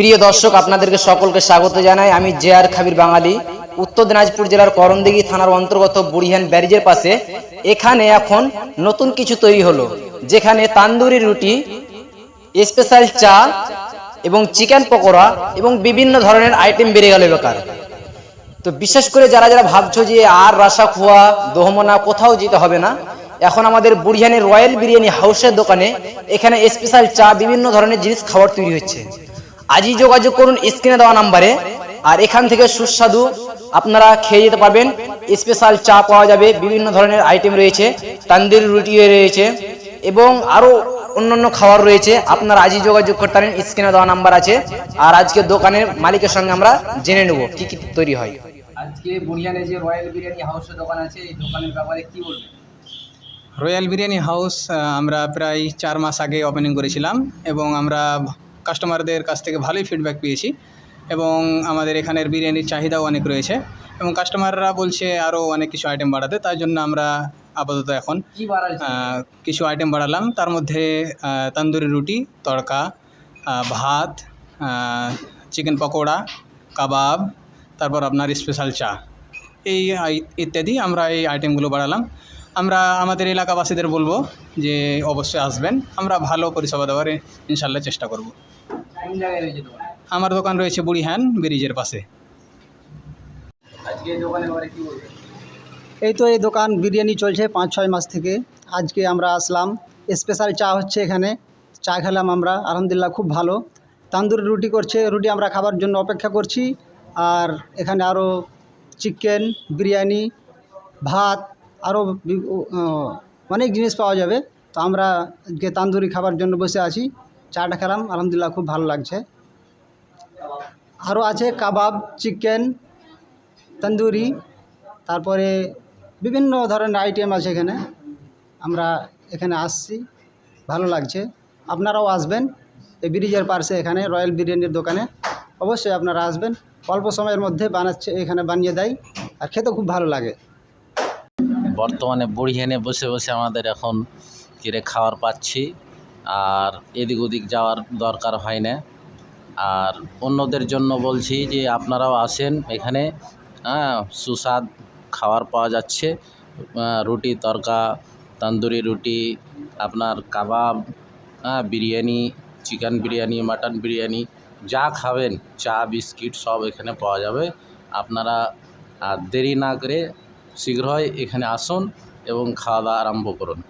প্রিয় দর্শক, আপনাদেরকে সকলকে স্বাগত জানাই। আমি জে আর খাবির বাঙালি, উত্তর দিনাজপুর জেলার করণদিঘি থানার অন্তর্গত বুড়িহান ব্যারিজের পাশে। এখানে এখন নতুন কিছু তৈরি হলো, যেখানে তান্দুরি রুটি, স্পেশাল চা এবং চিকেন পকোড়া এবং বিভিন্ন ধরনের আইটেম বেড়ে গেল বেকার। তো বিশেষ করে যারা যারা ভাবছ যে আর রাসা খোয়া, দোহমনা কোথাও যেতে হবে না, এখন আমাদের বুড়িহানের রয়্যাল বিরিয়ানি হাউসের দোকানে এখানে স্পেশাল চা, বিভিন্ন ধরনের জিনিস খাবার তৈরি হচ্ছে। আজই যোগাযোগ করুন স্ক্রিনে দেওয়া নাম্বারে। আর এখান থেকে সুস্বাদু আপনারা খেয়ে যেতে পারবেন। স্পেশাল চা পাওয়া যাবে বিভিন্ন ধরনের আইটেম রয়েছে তান্দুরি রুটি রয়েছে এবং আরও অন্যান্য খাবার রয়েছে। আপনারা আজই যোগাযোগ করতে পারেন স্ক্রিনে দেওয়া নাম্বার আছে। আর আজকে দোকানের মালিকের সঙ্গে আমরা জেনে নেব কি কি তৈরি হয়। আজকে বুড়িয়ানে যে রয়্যাল বিরিয়ানি হাউসের দোকান আছে এই দোকানের ব্যাপারে কি বলবেন? রয়্যাল বিরিয়ানি হাউস আমরা প্রায় চার মাস আগে ওপেনিং করেছিলাম এবং আমরা কাস্টমারদের কাছ থেকে ভালোই ফিডব্যাক পেয়েছি এবং আমাদের এখানের বিরিয়ানির চাহিদাও অনেক রয়েছে এবং কাস্টমাররা বলছে আরও অনেক কিছু আইটেম বাড়াতে তার জন্য আমরা আপাতত এখন কিছু আইটেম বাড়ালাম। তার মধ্যে তন্দুরি রুটি তড়কা ভাত চিকেন পকোড়া কাবাব তারপর আপনার স্পেশাল চা। এই ইত্যাদি আমরা এই আইটেমগুলো বাড়ালাম। আমরা আমাদের এলাকাবাসীদের বলব যে অবশ্যই আসবেন। আমরা ভালো পরিষেবা দেওয়ার ইনশাল্লাহ চেষ্টা করব। আমার দোকান রয়েছে বুড়িহান ব্রিজের পাশে। এই তো এই দোকান বিরিয়ানি চলছে পাঁচ ছয় মাস থেকে। আজকে আমরা আসলাম। স্পেশাল চা হচ্ছে এখানে। চা খেলাম আমরা। আলহামদুলিল্লাহ খুব ভালো। তান্দুরি রুটি করছে। রুটি আমরা খাবার জন্য অপেক্ষা করছি। আর এখানে আরও চিকেন বিরিয়ানি ভাত আরও অনেক জিনিস পাওয়া যাবে। তো আমরা আজকে তান্দুরি খাবার জন্য বসে আছি। চাটা খেলাম, আলহামদুলিল্লাহ খুব ভালো লাগছে। আরও আছে কাবাব, চিকেন, তন্দুরি, তারপরে বিভিন্ন ধরনের আইটেম আছে এখানে। আমরা এখানে আসছি, ভালো লাগছে। আপনারাও আসবেন এই ব্রিজের পাশে এখানে, রয়্যাল বিরিয়ানির দোকানে। অবশ্যই আপনারা আসবেন। অল্প সময়ের মধ্যে বানাচ্ছে, এখানে বানিয়ে দেয়। আর খেতে খুব ভালো লাগে। বর্তমানে বুড়িহানে বসে বসে আমাদের এখন কিরে খাওয়ার পাচ্ছি। আর এদিক ওদিক যাওয়ার দরকার হয় না। আর অন্যদের জন্য বলছি যে আপনারাও আসেন এখানে। হ্যাঁ সুস্বাদ খাবার পাওয়া যাচ্ছে। রুটি, তরকা, তন্দুরি রুটি, আপনার কাবাব হ্যাঁ বিরিয়ানি, চিকেন বিরিয়ানি, মাটন বিরিয়ানি, যা খাবেন, চা, বিস্কিট সব এখানে পাওয়া যাবে। আপনারা, আর দেরি না করে শীঘ্রই এখানে আসুন এবং খাওয়া দাওয়া আরম্ভ করুন।